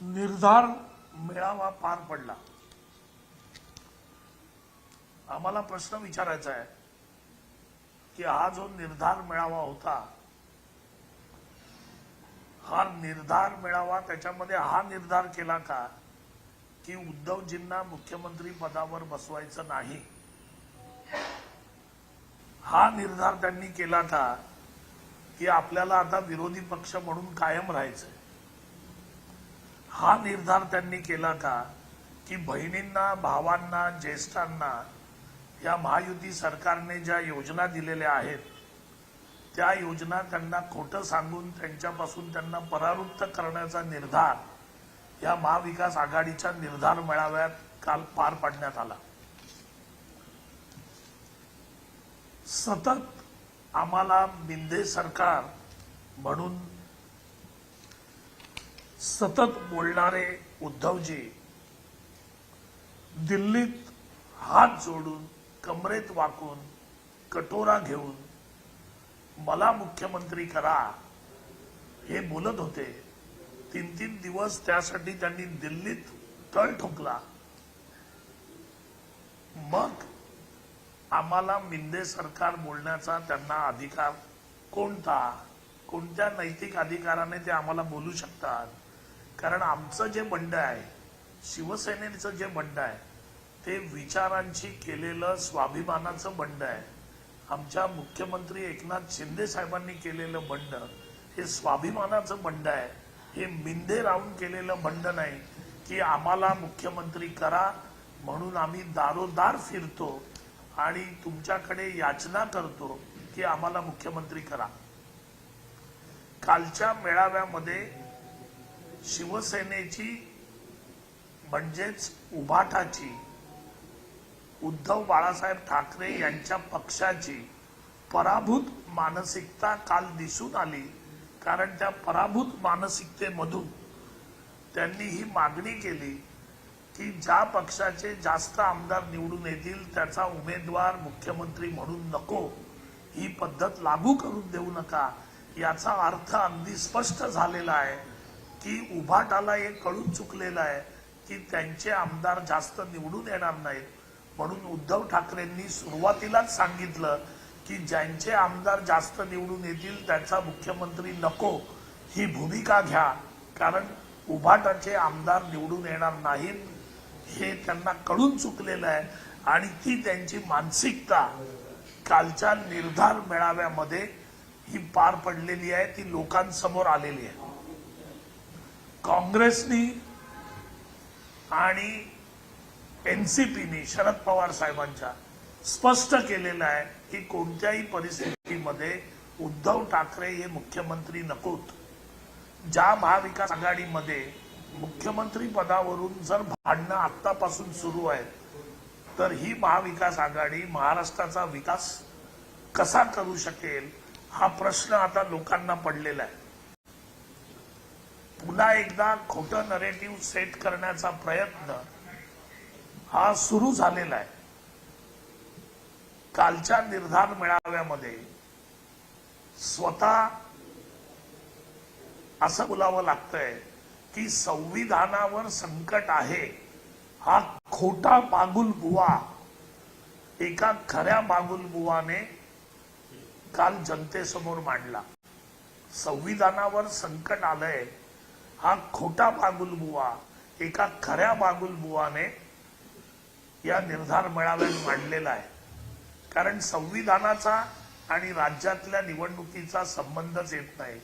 निर्धार मेळावा पार पडला. आम्हाला प्रश्न विचारायचा आहे की हा जो निर्धार मेळावा होता हा निर्धार मेळावा त्याच्यामध्ये हा निर्धार केला का की उद्धवजींना मुख्यमंत्री पदावर बसवायचं नाही? हा निर्धार त्यांनी केला का की आपल्याला आता विरोधी पक्ष म्हणून कायम राहायचंय? हा निर्धार त्यांनी केला का की बहिणींना भावांना ज्येष्ठांना या महायुती सरकारने ज्या योजना दिलेल्या आहेत त्या योजना त्यांना खोटं सांगून त्यांच्यापासून त्यांना परावृत्त करण्याचा निर्धार या महाविकास आघाडीच्या निर्धार मेळाव्यात काल पार पाडण्यात आला. सतत आम्हाला बिंदे सरकार म्हणून सतत बोलणारे उद्धवजी दिल्लीत हात जोडून कमरेत वाकून कटोरा घेऊन मला मुख्यमंत्री करा हे बोलत होते. तीन तीन दिवस त्यासाठी त्यांनी दिल्लीत तळ ठोकला. मग आम्हाला मिंदे सरकार बोलण्याचा त्यांना अधिकार कोणता? कोणत्या नैतिक अधिकाराने ते आम्हाला बोलू शकतात? कारण आमचं जे बंड आहे शिवसेनेचं जे बंड आहे ते विचारांची केलेलं स्वाभिमानाचं बंड आहे. आमच्या मुख्यमंत्री एकनाथ शिंदे साहेबांनी केलेलं बंड हे स्वाभिमानाचं बंड आहे. हे मिंदे राहून केलेलं बंड नाही की आम्हाला मुख्यमंत्री करा म्हणून आम्ही दारोदार फिरतो आणि तुमच्याकडे याचना करतो की आम्हाला मुख्यमंत्री करा. कालच्या मेळाव्यामध्ये शिवसेनेची म्हणजेच उभाटाची उद्धव बाळासाहेब ठाकरे यांच्या पक्षाची पराभूत मानसिकता काल दिसून आली. कारण त्या पराभूत मानसिकतेमधून त्यांनी ही मागणी केली की ज्या पक्षाचे जास्त आमदार निवडून येतील त्याचा उमेदवार मुख्यमंत्री म्हणून नको ही पद्धत लागू करून देऊ नका याचा अर्थ अगदी स्पष्ट झालेला आहे. की उभाटाला हे कळून चुकलेलं आहे की त्यांचे आमदार जास्त निवडून येणार नाहीत. म्हणून उद्धव ठाकरेंनी सुरुवातीलाच सांगितलं की ज्यांचे आमदार जास्त निवडून येतील त्याचा मुख्यमंत्री नको. ही भूमिका घ्या. कारण उभाटाचे आमदार निवडून येणार नाहीत हे त्यांना कळून चुकलेलं आहे. आणि ती त्यांची मानसिकता कालच्या निर्धार मेळाव्यामध्ये ही पार पडलेली आहे ती लोकांसमोर आलेली आहे. काँग्रेसनी आणि एनसीपीनी शरद पवार साहेबांच्या स्पष्ट केलेलं आहे की कोणत्याही परिस्थितीमध्ये उद्धव ठाकरे हे मुख्यमंत्री नकोत. ज्या महाविकास आघाडीमध्ये मुख्यमंत्री पदावरून जर भांडणं आतापासून सुरू आहेत तर ही महाविकास आघाडी महाराष्ट्राचा विकास कसा करू शकेल हा प्रश्न आता लोकांना पडलेला आहे. पुन्हा एकदा खोटं नरेटिव्ह सेट करण्याचा प्रयत्न हा सुरू झालेला आहे. कालच्या निर्धार मेळाव्यामध्ये स्वतः असं बोलावं लागतंय की संविधानावर संकट आहे हा खोटा बागुलबुवा एका खऱ्या बागुलबुवाने काल जनतेसमोर मांडला. संविधानावर संकट आलंय हा खोटा बागुल बुवा एका खऱ्या बागुल बुवाने या निर्धार मेळाव्यात मांडलेला आहे. कारण संविधानाचा आणि राज्यातल्या निवडणुकीचा संबंधच येत नाही.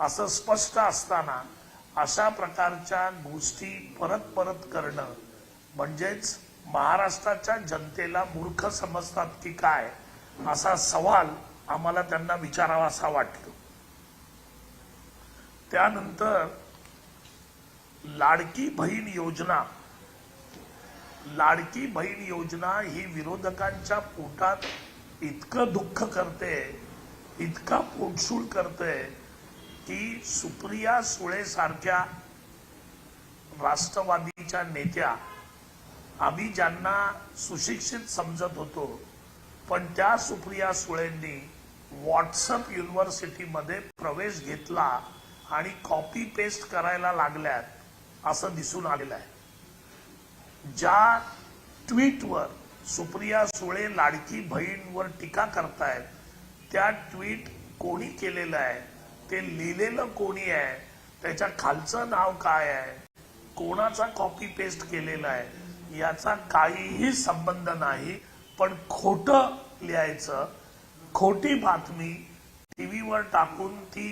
असं स्पष्ट असताना अशा प्रकारच्या गोष्टी परत परत करणं म्हणजेच महाराष्ट्राच्या जनतेला मूर्ख समजतात की काय असा सवाल आम्हाला त्यांना विचारावा असा वाटतो. त्यानंतर लाडकी बहीण योजना. लाडकी बहीण योजना ही विरोधकांच्या पोटात इतकं दुःख करते इतका पोटसूळ करते की सुप्रिया सुळे सारख्या राष्ट्रवादीच्या नेत्या आम्ही ज्यांना सुशिक्षित समजत होतो पण त्या सुप्रिया सुळेंनी व्हॉट्सअप युनिव्हर्सिटीमध्ये प्रवेश घेतला आणि कॉपी पेस्ट करायला लागल्यात. असं दिसून आलेलं आहे. ज्या ट्विटवर सुप्रिया सुळे लाडकी बहीणवर टीका करतायत त्या ट्विट कोणी केलेलं आहे? ते लिहिलेलं कोणी आहे? त्याच्या खालचं नाव काय आहे? कोणाचा कॉपी पेस्ट केलेला आहे? याचा काहीही संबंध नाही पण खोटं लिहायचं खोटी बातमी टीव्हीवर टाकून ती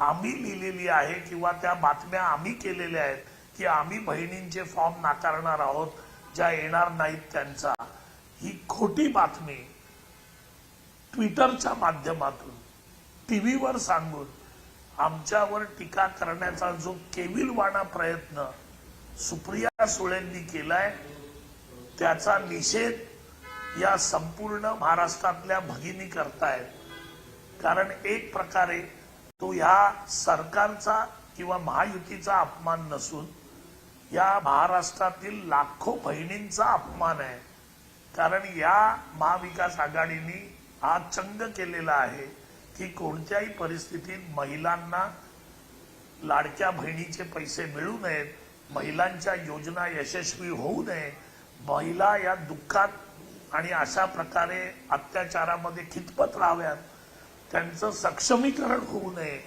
आम्ही लिहिलेली आहे किंवा त्या बातम्या आम्ही केलेल्या आहेत की आम्ही बहिणींचे फॉर्म नाकारणार आहोत ज्या येणार नाहीत त्यांचा. ही खोटी बातमी ट्विटरच्या माध्यमातून टीव्हीवर सांगून आमच्यावर टीका करण्याचा जो केविलवाणा प्रयत्न सुप्रिया सुळेंनी केलाय त्याचा निषेध या संपूर्ण महाराष्ट्रातल्या भगिनी करतायत. कारण एक प्रकारे तो ह्या सरकारचा किंवा महायुतीचा अपमान नसून या महाराष्ट्रातील लाखो बहिणींचा अपमान आहे. कारण या महाविकास आघाडीने हा चंग केलेला आहे की कोणत्याही परिस्थितीत महिलांना लाडक्या बहिणीचे पैसे मिळू नयेत महिलांच्या योजना यशस्वी होऊ नये. महिला या दुःखात आणि अशा प्रकारे अत्याचारामध्ये खितपत राहाव्यात. त्यांचं सक्षमीकरण होऊ नये.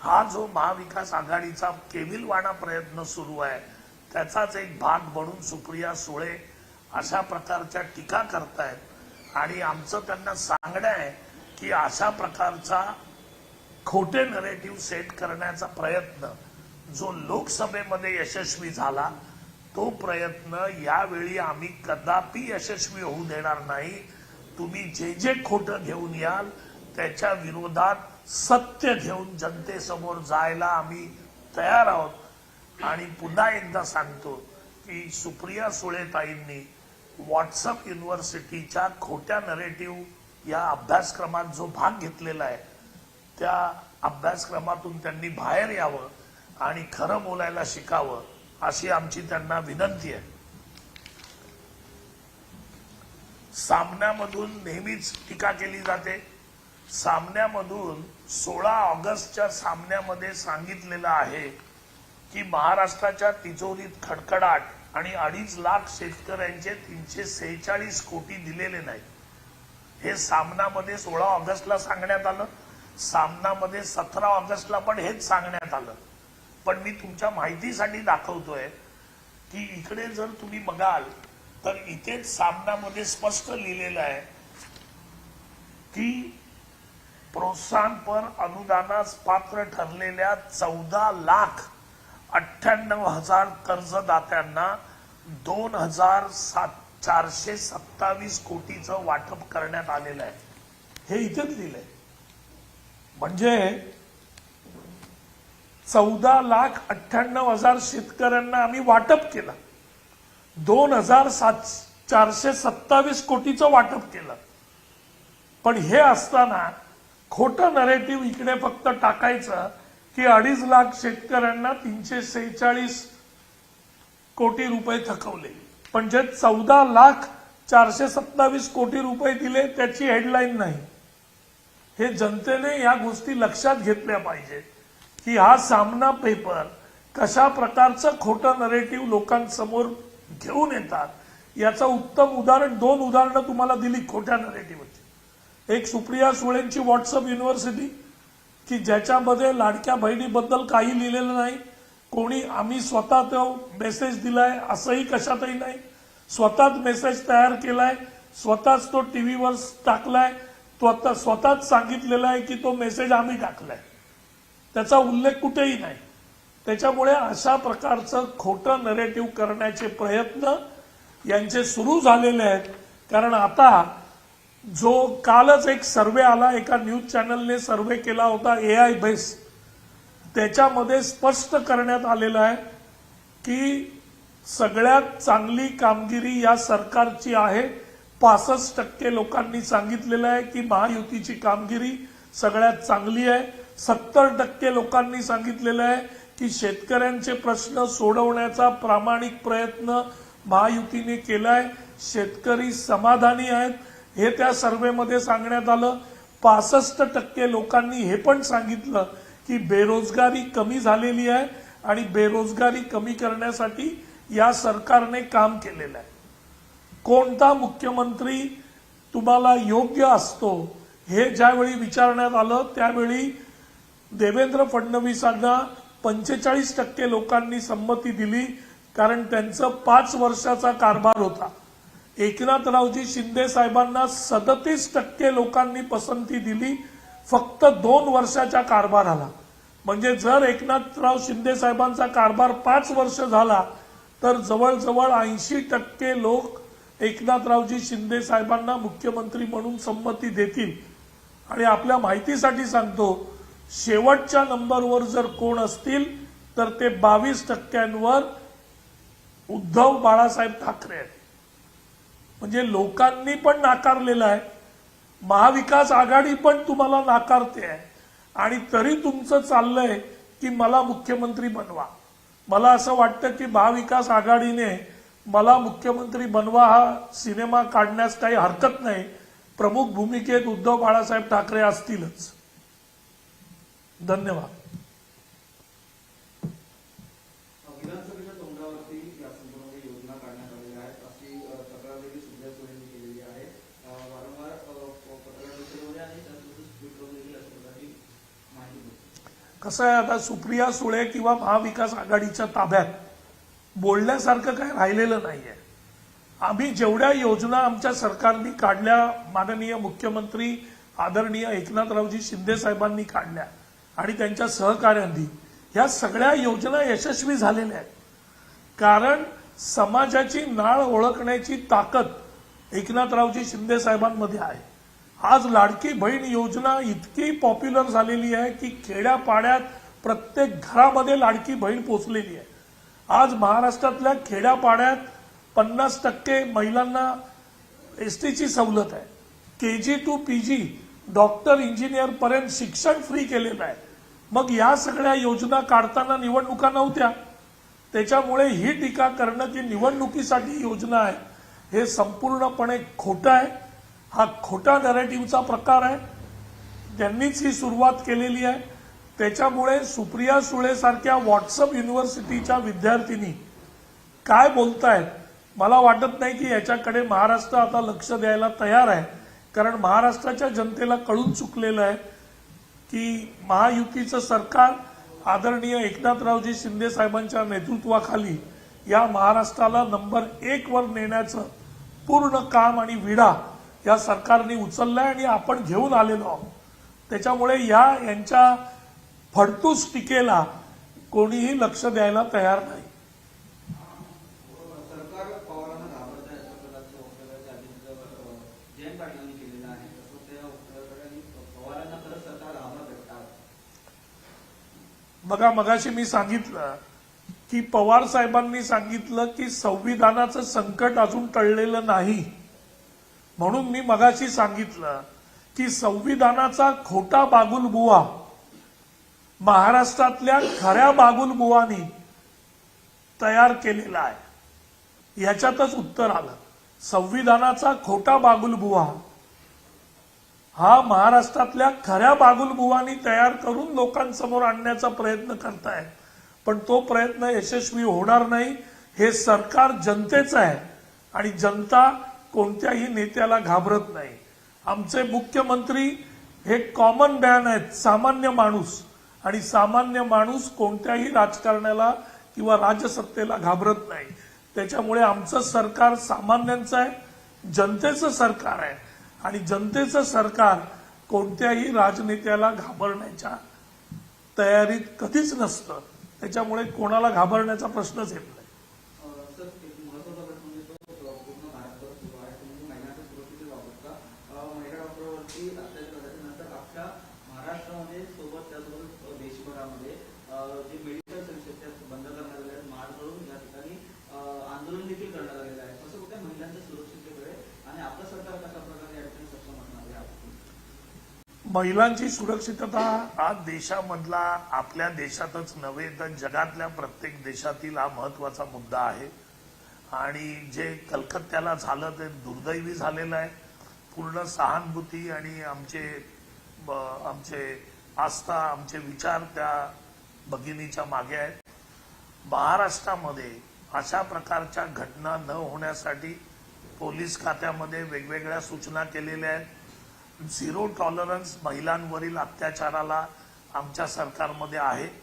हा जो महाविकास आघाडीचा केविलवाणा प्रयत्न सुरू आहे त्याचाच एक भाग म्हणून सुप्रिया सुळे अशा प्रकारच्या टीका करतायत. आणि आमचं त्यांना सांगणं आहे की अशा प्रकारचा खोटे नरेटिव्ह सेट करण्याचा प्रयत्न जो लोकसभेमध्ये यशस्वी झाला तो प्रयत्न यावेळी आम्ही कदापि यशस्वी होऊ देणार नाही. तुम्ही जे जे खोटं घेऊन याल त्याच्या विरोधात सत्य घेऊन जनतेसमोर जायला आम्ही तयार आहोत. आणि पुन्हा एकदा सांगतो की सुप्रिया सुळेताईंनी व्हॉट्सअप युनिव्हर्सिटीच्या खोट्या नरेटिव्ह या अभ्यासक्रमात जो भाग घेतलेला आहे त्या अभ्यासक्रमातून त्यांनी बाहेर यावं आणि खरं बोलायला शिकावं अशी आमची त्यांना विनंती आहे. सामन्यामधून नेहमीच टीका केली जाते. सामन्यामधून सोळा ऑगस्टच्या सामन्यामध्ये सांगितलेलं आहे की महाराष्ट्राच्या तिजोरीत खडखडाट आणि अडीच लाख शेतकऱ्यांचे तीनशे सेहेचाळीस कोटी दिलेले नाही हे सामनामध्ये सोळा ऑगस्टला सांगण्यात आलं. सामनामध्ये सतरा ऑगस्टला पण हेच सांगण्यात आलं. पण मी तुमच्या माहितीसाठी दाखवतोय की इकडे जर तुम्ही बघाल तर इथेच सामनामध्ये स्पष्ट लिहिलेलं आहे की प्रोत्साहनपर अनुदानास पात्र ठरलेल्या चौदा लाख अठ्ठ्याण्णव हजार कर्जदात्यांना दोन हजार सात चारशे सत्तावीस कोटीचं वाटप करण्यात आलेलं आहे. हे इथेच दिलंय म्हणजे चौदा लाख अठ्ठ्याण्णव हजार शेतकऱ्यांना आम्ही वाटप केलं. दोन हजार सात चारशे सत्तावीस कोटीचं वाटप केलं. पण हे असताना खोटं नरेटिव्ह इकडे फक्त टाकायचं की अडीच लाख शेतकऱ्यांना तीनशे सेहेचाळीस कोटी रुपये थकवले. पण जे चौदा लाख चारशे सत्तावीस कोटी रुपये दिले त्याची हेडलाईन नाही. हे जनतेने या गोष्टी लक्षात घेतल्या पाहिजेत की हा सामना पेपर कशा प्रकारचं खोटं नरेटिव्ह लोकांसमोर घेऊन येतात याचं उत्तम उदाहरण दोन उदाहरणं तुम्हाला दिली खोट्या नरेटिव्हची एक सुप्रिया सुळेंची व्हॉट्सअप युनिव्हर्सिटी की ज्याच्यामध्ये लाडक्या बहिणीबद्दल काही लिहिलेलं नाही. कोणी आम्ही स्वतः तो मेसेज दिलाय असंही कशातही नाही. स्वतःच मेसेज तयार केलाय. स्वतःच तो टीव्हीवर टाकलाय. स्वतः स्वतःच सांगितलेला आहे की तो मेसेज आम्ही टाकलाय. त्याचा उल्लेख कुठेही नाही. त्याच्यामुळे अशा प्रकारचं खोटं नरेटिव्ह करण्याचे प्रयत्न यांचे सुरू झालेले आहेत. कारण आता जो कालच एक सर्वे आला एका न्यूज चॅनलने सर्वे केला होता ए आय बेस. त्याच्यामध्ये स्पष्ट करण्यात आलेलं आहे की सगळ्यात चांगली कामगिरी या सरकारची आहे. पासष्ट टक्के लोकांनी सांगितलेलं आहे की महायुतीची कामगिरी सगळ्यात चांगली आहे. सत्तर टक्के लोकांनी सांगितलेलं आहे की शेतकऱ्यांचे प्रश्न सोडवण्याचा प्रामाणिक प्रयत्न महायुतीने केलाय. शेतकरी समाधानी आहेत. हे त्या सर्वेमध्ये सांगण्यात आलं. पासष्ट टक्के लोकांनी हे पण सांगितलं की बेरोजगारी कमी झालेली आहे आणि बेरोजगारी कमी करण्यासाठी या सरकारने काम केलेलं आहे. कोणता मुख्यमंत्री तुम्हाला योग्य असतो हे ज्यावेळी विचारण्यात आलं त्यावेळी देवेंद्र फडणवीसांना पंचेचाळीस टक्के लोकांनी संमती दिली कारण त्यांचं पाच वर्षाचा कारभार होता. एकनाथरावजी शिंदे साहेबांना सदतीस टक्के लोकांनी पसंती दिली. फक्त दोन वर्षाच्या कारभाराला म्हणजे जर एकनाथराव शिंदे साहेबांचा कारभार पाच वर्ष झाला तर जवळजवळ ऐंशी टक्के लोक एकनाथरावजी शिंदे साहेबांना मुख्यमंत्री म्हणून संमती देतील. आणि आपल्या माहितीसाठी सांगतो शेवटच्या नंबरवर जर कोण असतील तर ते बावीस टक्क्यांवर उद्धव बाळासाहेब ठाकरे आहेत. म्हणजे लोकांनी पण नाकारलेलं आहे. महाविकास आघाडी पण तुम्हाला नाकारते आहे. आणि तरी तुमचं चाललंय की मला मुख्यमंत्री बनवा. मला असं वाटतं की महाविकास आघाडीने मला मुख्यमंत्री बनवा हा सिनेमा काढण्यास काही हरकत नाही. प्रमुख भूमिकेत उद्धव बाळासाहेब ठाकरे असतीलच. धन्यवाद विधानसभेच्या तोंडावरती या संपूर्ण योजना काढण्यात आलेल्या आहेत अशी अ, तक्रार देखील सुप्रिया सुळेंनी केलेली आहे अ, वारंवार अ, प- पत्रकार परिषदेमध्ये आणि त्यासोबतच ट्विटरवर देखील अशा प्रकारची माहिती मिळते कसं आहे आता सुप्रिया सुळे किंवा महाविकास आघाडीच्या ताब्यात बोलण्यासारखं काही राहिलेलं नाही आहे आम्ही जेवढ्या योजना आमच्या सरकारने काढल्या माननीय मुख्यमंत्री आदरणीय एकनाथरावजी शिंदे साहेबांनी काढल्या आणि त्यांच्या सहकार्यांनी ह्या सगळ्या योजना यशस्वी झालेल्या आहेत. कारण समाजाची नाळ ओळखण्याची ताकद एकनाथरावजी शिंदे साहेबांमध्ये आहे. आज लाडकी बहीण योजना इतकी पॉप्युलर झालेली आहे की खेड्यापाड्यात प्रत्येक घरामध्ये लाडकी बहीण पोचलेली आहे. आज महाराष्ट्रातल्या खेड्यापाड्यात पन्नास टक्के महिलांना एस टीची सवलत आहे. K G to P G doctor engineer पर्यंत शिक्षण फ्री केलेलं आहे. मग या सगळ्या योजना काढताना निवडणुका नव्हत्या. त्याच्यामुळे ही टीका करणं की निवडणुकीसाठी योजना आहे. हे संपूर्णपणे खोटं आहे. हा खोटा नॅरेटिव्हचा प्रकार आहे. त्यांनीच ही सुरुवात केलेली आहे. त्याच्यामुळे सुप्रिया सुळे सारख्या व्हॉट्सअप युनिव्हर्सिटीच्या विद्यार्थिनी काय बोलतायत? मला वाटत नाही की याच्याकडे महाराष्ट्र आता लक्ष द्यायला तयार आहे. कारण महाराष्ट्राच्या जनतेला कळून चुकलेलं आहे की महायुतीचं सरकार आदरणीय एकनाथरावजी शिंदे साहेबांच्या नेतृत्वाखाली या महाराष्ट्राला नंबर एक वर नेण्याचं पूर्ण काम आणि विडा या सरकारने उचललाय आणि आपण घेऊन आलेलो आहोत. त्याच्यामुळे या यांच्या फडतूस टीकेला कोणीही लक्ष द्यायला तयार नाही. बघा मगाशी मी सांगितलं की पवार साहेबांनी सांगितलं की संविधानाचं संकट अजून टळलेलं नाही. म्हणून मी मगाशी सांगितलं की संविधानाचा खोटा बागुलबुवा महाराष्ट्रातल्या खऱ्या बागुलबुवानी तयार केलेला आहे. याच्यातच उत्तर आलं. संविधानाचा खोटा बागुलबुवा हा महाराष्ट्रातल्या खऱ्या बागुलबुवानी तयार करून लोकांसमोर आणण्याचा प्रयत्न करतायत. पण तो प्रयत्न यशस्वी होणार नाही हे सरकार जनतेचं आहे. आणि जनता कोणत्याही नेत्याला घाबरत नाही. आमचे मुख्यमंत्री हे कॉमन मॅन आहेत सामान्य माणूस. आणि सामान्य माणूस कोणत्याही राजकारणाला किंवा राजसत्तेला घाबरत नाही. त्याच्यामुळे आमचं सरकार सामान्यांचं आहे जनतेचं सरकार आहे. आणि जनतेचं सरकार कोणत्याही राजनेत्याला घाबरण्याच्या तयारीत कधीच नसतं. त्याच्यामुळे कोणाला घाबरण्याचा प्रश्नच येत नाही अ, सर एक महत्त्वाचा प्रश्न म्हणजे तो अ, पूर्ण भारतभर सुरू आहे तो म्हणजे महिलांच्या सुरक्षितेबाबतचा अ, महिला डॉक्टरवरती अत्याचार झाल्यानंतर अख्ख्या महाराष्ट्रामध्ये सोबत त्यासोबत अ, देशभरामध्ये अ, जे मेडिकल सर्व्हिसेस त्या बंद करण्यात आले आहेत मार्च करून या ठिकाणी अ, आंदोलन देखील करण्यात आलेलं आहे कसं कुठे महिलांच्या सुरक्षिततेकडे आणि आपलं सरकार कशा प्रकारे या ठिकाणी सक्षम असणार आहे याबाबतीत? महिलांची सुरक्षितता हा देशामधला आपल्या देशातच नव्हे तर जगातल्या प्रत्येक देशातील हा महत्त्वाचा मुद्दा आहे. आणि जे कलकत्त्याला झालं ते दुर्दैवी झालेलं आहे. पूर्ण सहानुभूती आणि आमचे ब- आमचे आस्था आमचे विचार त्या भगिनीच्या मागे आहेत. महाराष्ट्रामध्ये अशा प्रकारच्या घटना न होण्यासाठी पोलीस खात्यामध्ये वेगवेगळ्या सूचना केलेल्या आहेत. झिरो टॉलरन्स महिलांवरील अत्याचाराला आमच्या सरकारमध्ये आहे.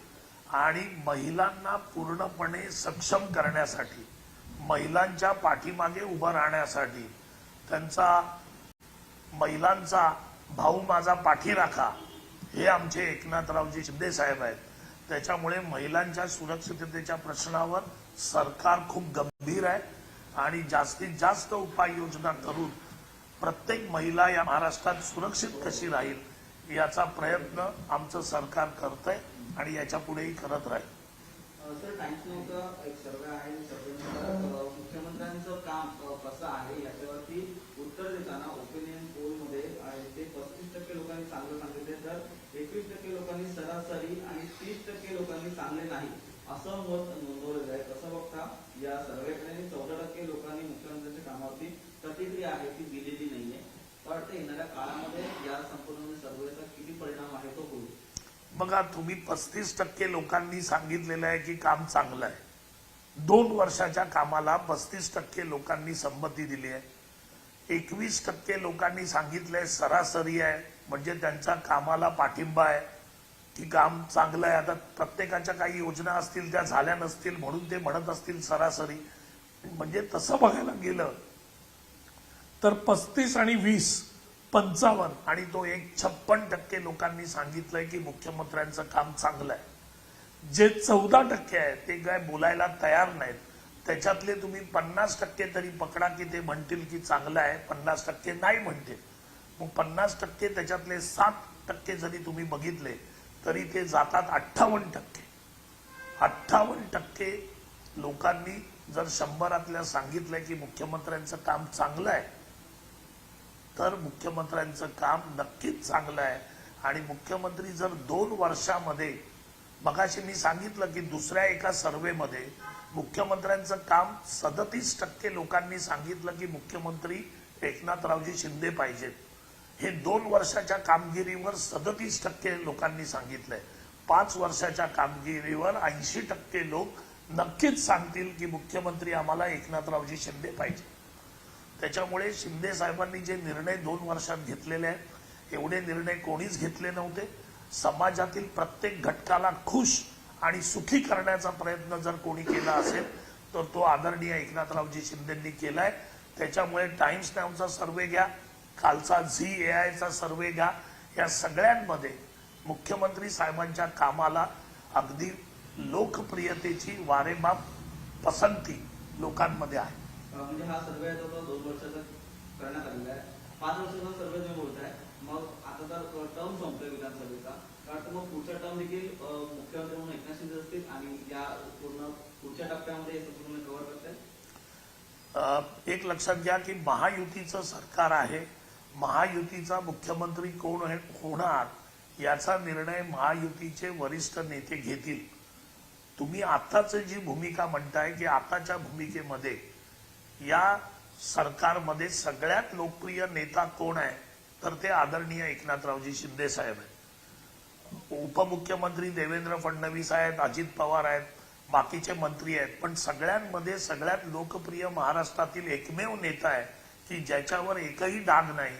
आणि महिलांना पूर्णपणे सक्षम करण्यासाठी महिलांच्या पाठीमागे उभं राहण्यासाठी त्यांचा महिलांचा भाऊ माझा पाठी राखा हे आमचे एकनाथरावजी शिंदे साहेब आहेत. त्याच्यामुळे महिलांच्या सुरक्षिततेच्या प्रश्नावर सरकार खूप गंभीर आहे. आणि जास्तीत जास्त उपाययोजना करून प्रत्येक महिला या महाराष्ट्रात सुरक्षित कशी राहील याचा प्रयत्न आमचं सरकार करतंय आणि याच्या पुढेही करत राहील. अ, सर एक सर्वे आहे मुख्यमंत्र्यांचं काम कसं आहे याच्यावरती उत्तर देताना ओपिनियन पोलमध्ये आहे ते पस्तीस टक्के लोकांनी चांगलं सांगितले तर एकवीस टक्के लोकांनी सरासरी आणि तीस टक्के लोकांनी चांगले नाही असं मत नोंदवलेलं आहे. तसं बघता या सर्वेकडे चौदा टक्के लोकांनी मुख्यमंत्र्यांच्या कामावरती प्रतिक्रिया आहे ती दिली वाटतं येणाऱ्या काळामध्ये या संपूर्ण सर्वेचा किती परिणाम आहे तो होईल? बघा तुम्ही पस्तीस टक्के लोकांनी सांगितलेलं आहे की काम चांगलं आहे. दोन वर्षाच्या कामाला पस्तीस टक्के लोकांनी संमती दिली आहे. एकवीस टक्के लोकांनी सांगितलंय सरासरी आहे म्हणजे त्यांच्या कामाला पाठिंबा आहे. की काम चांगलं आहे. आता प्रत्येकाच्या काही योजना असतील त्या झाल्या नसतील म्हणून ते म्हणत असतील सरासरी. म्हणजे तसं बघायला गेलं तर पस्तीस आणि वीस पंचावन्न. आणि तो एक छप्पन टक्के लोकांनी सांगितलंय की मुख्यमंत्र्यांचं काम चांगलं आहे. जे चौदा टक्के आहे ते काय बोलायला तयार नाहीत. त्याच्यातले तुम्ही पन्नास टक्के तरी पकडा की ते म्हणतील की चांगलं आहे पन्नास टक्के नाही म्हणतील. मग पन्नास टक्के त्याच्यातले सात टक्के जरी तुम्ही बघितले तरी ते जातात अठ्ठावन्न टक्के. अठ्ठावन्न टक्के लोकांनी जर शंभरातल्या सांगितलंय की मुख्यमंत्र्यांचं काम चांगलं आहे तर मुख्यमंत्र्यांचं काम नक्कीच चांगलं आहे. आणि मुख्यमंत्री जर दोन वर्षामध्ये मगाशी मी सांगितलं की दुसऱ्या एका सर्वेमध्ये मुख्यमंत्र्यांचं काम सदतीस टक्के लोकांनी सांगितलं की मुख्यमंत्री एकनाथरावजी शिंदे पाहिजेत. हे दोन वर्षाच्या कामगिरीवर सदतीस टक्के लोकांनी सांगितलंय. पाच वर्षाच्या कामगिरीवर ऐंशी टक्के लोक नक्कीच सांगतील की मुख्यमंत्री आम्हाला एकनाथरावजी शिंदे पाहिजे त्याच्यामुळे शिंदे साहेबांनी जे निर्णय दोन वर्षात घेतलेले आहेत एवढे निर्णय कोणीच घेतले नव्हते. समाजातील प्रत्येक घटकाला खुश आणि सुखी करण्याचा प्रयत्न जर कोणी केला असेल तर तो आदरणीय एकनाथरावजी शिंदेंनी केलाय. त्याच्यामुळे टाइम्स नावचा सर्वे घ्या कालचा झी ए आयचा सर्वे घ्या. या सगळ्यांमध्ये मुख्यमंत्री साहेबांच्या कामाला अगदी लोकप्रियतेची वारेमाप पसंती लोकांमध्ये आहे. म्हणजे हा सर्वे जो तो दोन वर्षाचा करण्यात आलेला आहे. पाच वर्षाचा सर्वे जो होत आहे मग आता तर टर्म संपतोय विधानसभेचा. कारण मग पुढचा टर्म देखील मुख्यमंत्री म्हणून एकनाथ शिंदे असतील आणि या पूर्ण पुढच्या टप्प्यामध्ये हे संपूर्ण कव्हर करताय? एक लक्षात घ्या की महायुतीचं सरकार आहे. महायुतीचा मुख्यमंत्री कोण आहे- होणार याचा निर्णय महायुतीचे वरिष्ठ नेते घेतील. तुम्ही आताच जी भूमिका म्हणताय की आताच्या भूमिकेमध्ये या सरकारमध्ये सगळ्यात लोकप्रिय नेता कोण आहे? तर ते आदरणीय एकनाथरावजी शिंदे साहेब आहेत. उपमुख्यमंत्री देवेंद्र फडणवीस आहेत अजित पवार आहेत बाकीचे मंत्री आहेत. पण सगळ्यांमध्ये सगळ्यात लोकप्रिय महाराष्ट्रातील एकमेव नेता आहे की ज्याच्यावर एकही डाग नाही.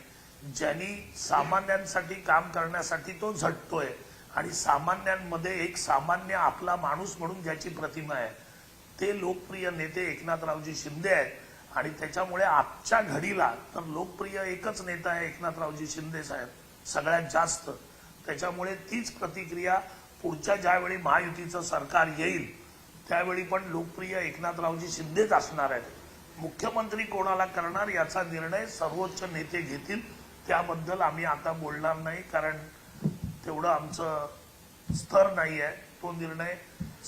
ज्यांनी सामान्यांसाठी काम करण्यासाठी तो झटतोय आणि सामान्यांमध्ये एक सामान्य आपला माणूस म्हणून ज्याची प्रतिमा आहे. ते लोकप्रिय नेते एकनाथरावजी शिंदे आहेत. आणि त्याच्यामुळे आजच्या घडीला तर लोकप्रिय एकच नेता आहे एकनाथरावजी शिंदे साहेब सगळ्यात जास्त. त्याच्यामुळे तीच प्रतिक्रिया पुढच्या ज्यावेळी महायुतीचं सरकार येईल त्यावेळी पण लोकप्रिय एकनाथरावजी शिंदेच असणार आहेत. मुख्यमंत्री कोणाला करणार याचा निर्णय सर्वोच्च नेते घेतील त्याबद्दल आम्ही आता बोलणार नाही कारण तेवढं आमचं स्तर नाही आहे तो निर्णय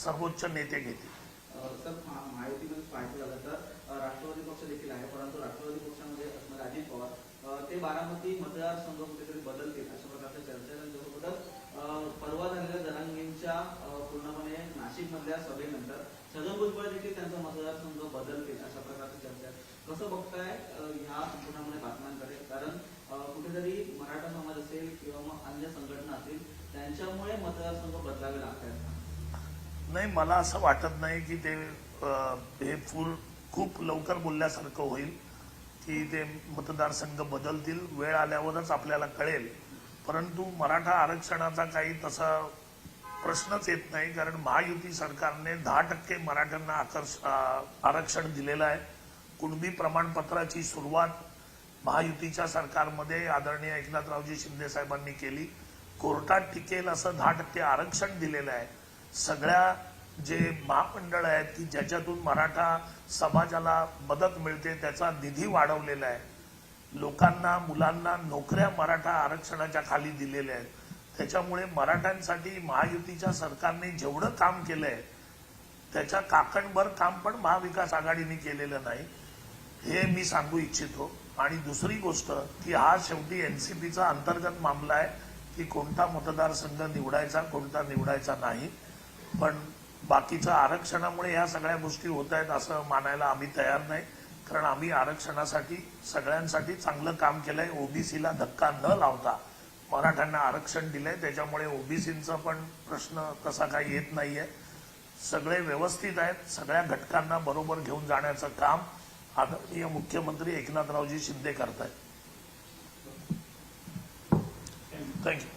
सर्वोच्च नेते घेतील. सर महा- महायुतीमध्ये पाहायचं झालं तर राष्ट्रवादी पक्ष देखील आहे परंतु राष्ट्रवादी पक्षामध्ये असणारे अजित पवार ते बारामती मतदारसंघ कुठेतरी बदलतील अशा प्रकारच्या चर्चा आहे. परवा झालेल्या जनांगींच्या पूर्णपणे नाशिक मधल्या सभेनंतर छगन भुजबळ देखील त्यांचा मतदारसंघ बदलतील अशा प्रकारची चर्चा आहे कसं बघताय ह्या संपूर्णपणे बातम्यांकडे कारण कुठेतरी मराठा समाज असेल किंवा मग अन्य संघटना असतील त्यांच्यामुळे मतदारसंघ बदलावे लागतात नाही मला असं वाटत नाही की ते हे फूल खूप लवकर बोलल्यासारखं होईल की ते मतदारसंघ बदलतील. वेळ आल्यावरच आपल्याला कळेल. परंतु मराठा आरक्षणाचा काही तसा प्रश्नच येत नाही कारण महायुती सरकारने दहा टक्के मराठ्यांना आकर्ष आरक्षण दिलेलं आहे. कुणबी प्रमाणपत्राची सुरुवात महायुतीच्या सरकारमध्ये आदरणीय एकनाथरावजी शिंदे साहेबांनी केली. कोर्टात टिकेल असं दहा टक्के आरक्षण दिलेलं आहे. सगळ्या जे महामंडळ आहेत की ज्याच्यातून मराठा समाजाला मदत मिळते त्याचा निधी वाढवलेला आहे. लोकांना मुलांना नोकऱ्या मराठा आरक्षणाच्या खाली दिलेल्या आहेत. त्याच्यामुळे मराठ्यांसाठी महायुतीच्या सरकारने जेवढं काम केलंय त्याच्या काकणभर काम पण महाविकास आघाडीने केलेलं नाही हे मी सांगू इच्छितो. आणि दुसरी गोष्ट की हा शेवटी एनसीपीचा अंतर्गत मामला आहे की कोणता मतदारसंघ निवडायचा कोणता निवडायचा नाही. पण बाकीचं आरक्षणामुळे ह्या सगळ्या गोष्टी होत आहेत असं मानायला आम्ही तयार नाही. कारण आम्ही आरक्षणासाठी सगळ्यांसाठी चांगलं काम केलंय. ओबीसीला धक्का न लावता मराठ्यांना आरक्षण दिलंय. त्याच्यामुळे ओबीसींचा पण प्रश्न कसा काय येत नाहीये. सगळे व्यवस्थित आहेत. सगळ्या घटकांना बरोबर घेऊन जाण्याचं काम आदरणीय मुख्यमंत्री एकनाथरावजी शिंदे करत आहेत थँक्यू